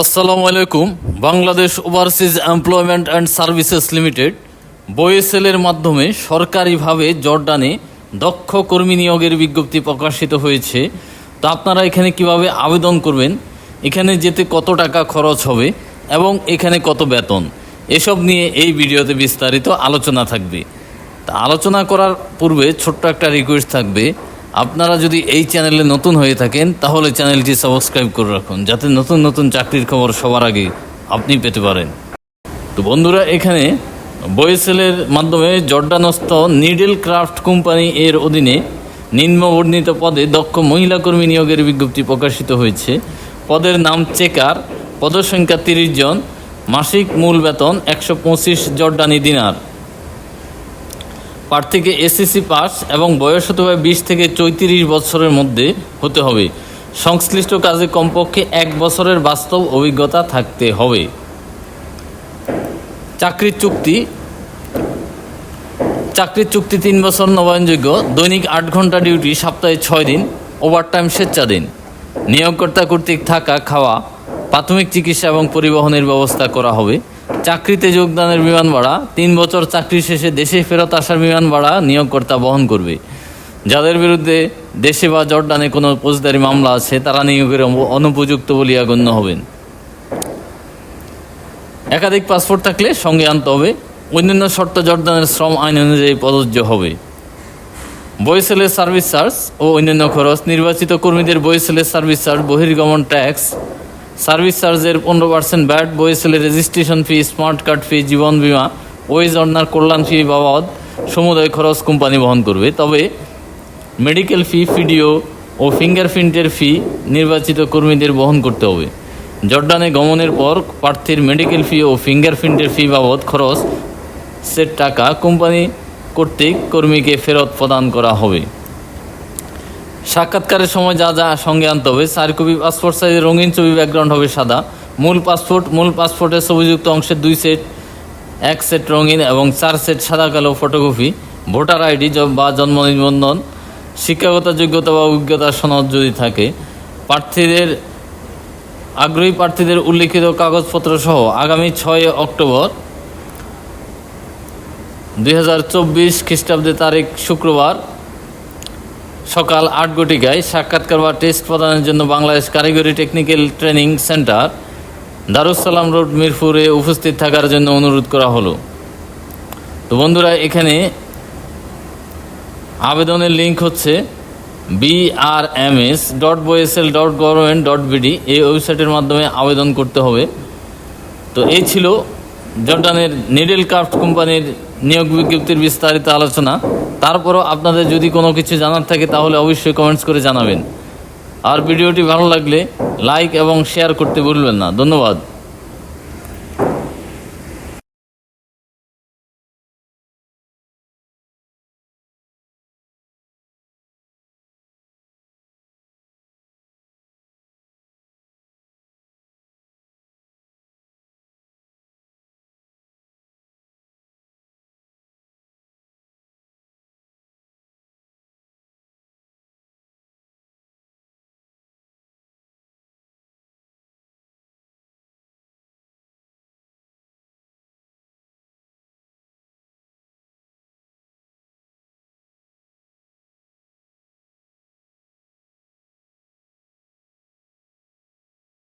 আসসালামু আলাইকুম। Bangladesh overseas employment and services limited বইএসএলের মাধ্যমে সরকারিভাবে জর্ডানে দক্ষ কর্মী নিয়োগের বিজ্ঞপ্তি প্রকাশিত হয়েছে। তো আপনারা এখানে কীভাবে আবেদন করবেন? এখানে যেতে কত টাকা খরচ হবে এবং এখানে কত বেতন? এসব নিয়ে এই ভিডিওতে বিস্তারিত আলোচনা থাকবে। তা আলোচনা করার পূর্বে ছোট্ট একটা রিকোয়েস্ট থাকবে। আপনারা যদি এই চ্যানেলে নতুন হয়ে থাকেন, তাহলে চ্যানেলটি সাবস্ক্রাইব করে রাখুন, যাতে নতুন নতুন চাকরির খবর সবার আগে আপনি পেতে পারেন। তো বন্ধুরা, এখানে বয়েসেলের মাধ্যমে জর্ডানস্থ নিডেল ক্রাফট কোম্পানি এর অধীনে নিম্নবর্ণিত পদে দক্ষ মহিলা কর্মী নিয়োগের বিজ্ঞপ্তি প্রকাশিত হয়েছে। পদের নাম চেকার, পদসংখ্যা তিরিশ জন, মাসিক মূল বেতন একশো পঁচিশ জর্ডানি দিনার। প্রার্থীকে এসএসসি পাস এবং বয়স হতে হবে বিশ থেকে চৌত্রিশ বছরের মধ্যে হতে হবে। সংশ্লিষ্ট কাজে কমপক্ষে এক বছরের বাস্তব অভিজ্ঞতা থাকতে হবে। চাকরির চুক্তি। চাকরির চুক্তি তিন বছর নবায়নযোগ্য। দৈনিক আট ঘণ্টা ডিউটি, সপ্তাহে ছয় দিন। ওভারটাইম স্বেচ্ছাধীন নিয়োগকর্তা কর্তৃক থাকা খাওয়া, প্রাথমিক চিকিৎসা এবং পরিবহনের ব্যবস্থা করা হবে। চাকরিতে যোগদানের বিমান ভাড়া, তিন বছর চাকরি শেষে দেশে ফেরত আসার বিমান ভাড়া নিয়োগকর্তা বহন করবে। যাদের বিরুদ্ধে দেশে বা জর্ডানে কোনো ফৌজদারি মামলা আছে, তারা নিয়োগের অনুপযুক্ত বলিয়া গণ্য হবেন। একাধিক পাসপোর্ট থাকলে সঙ্গে আনতে হবে। অন্যান্য শর্ত জর্দানের শ্রম আইন অনুযায়ী প্রযোজ্য হবে। বইসেলের সার্ভিস চার্জ ও অন্যান্য খরচ, নির্বাচিত কর্মীদের বইসেলের সার্ভিস চার্জ, বহির্গমন ট্যাক্স সার্ভিস চার্জের পনেরো percent VAT বইসেলের registration fee, smart card fee, জীবন বীমা, ওয়েজ অর্নার কল্যাণ ফি বাবদ সমুদায় খরচ কোম্পানি বহন করবে। তবে মেডিকেল ফি পিডিও ও ফিঙ্গারপ্রিন্টের ফি নির্বাচিত কর্মীদের বহন করতে হবে। জর্ডানে গমনের পর প্রার্থীর মেডিকেল ফি ও ফিঙ্গারপ্রিন্টের ফি বাবদ খরচ, সেট টাকা কোম্পানি কর্তৃক কর্মীকে ফেরত প্রদান করা হবে। সাক্ষাৎকারের সময় যা যা সঙ্গে আনতে হবে চার কপি পাসপোর্ট সাইজের রঙিন ছবি ব্যাকগ্রাউন্ড হবে সাদা। মূল পাসপোর্ট মূল পাসপোর্টের ছবিযুক্ত অংশের দুই সেট এক সেট রঙিন এবং চার সেট সাদা কালো ফটোকপি ভোটার আইডি বা জন্ম নিবন্ধন, শিক্ষাগত যোগ্যতা বা অভিজ্ঞতা সনদ যদি থাকে, প্রার্থীদের, আগ্রহী প্রার্থীদের উল্লিখিত কাগজপত্র সহ আগামী ছয় অক্টোবর দুই হাজার চব্বিশ খ্রিস্টাব্দে তারিখ শুক্রবার সকাল আট ঘটিকায় সাক্ষাৎকার বা টেস্ট প্রদানের জন্য বাংলাদেশ কারিগরি technical training centre Darussalam road, মিরপুরে উপস্থিত থাকার জন্য অনুরোধ করা হলো। তো বন্ধুরা, এখানে আবেদনের লিঙ্ক হচ্ছে BRMS dot BOESL dot government dot BD এই ওয়েবসাইটের মাধ্যমে আবেদন করতে হবে। তো এই ছিল জর্ডানের নিডেল ক্রাফট কোম্পানির নিয়োগ বিজ্ঞপ্তির বিস্তারিত আলোচনা। তারপরও আপনাদের যদি কোনো কিছু জানার থাকে, তাহলে অবশ্যই কমেন্টস করে জানাবেন। আর ভিডিওটি ভালো লাগলে লাইক এবং শেয়ার করতে ভুলবেন না। ধন্যবাদ।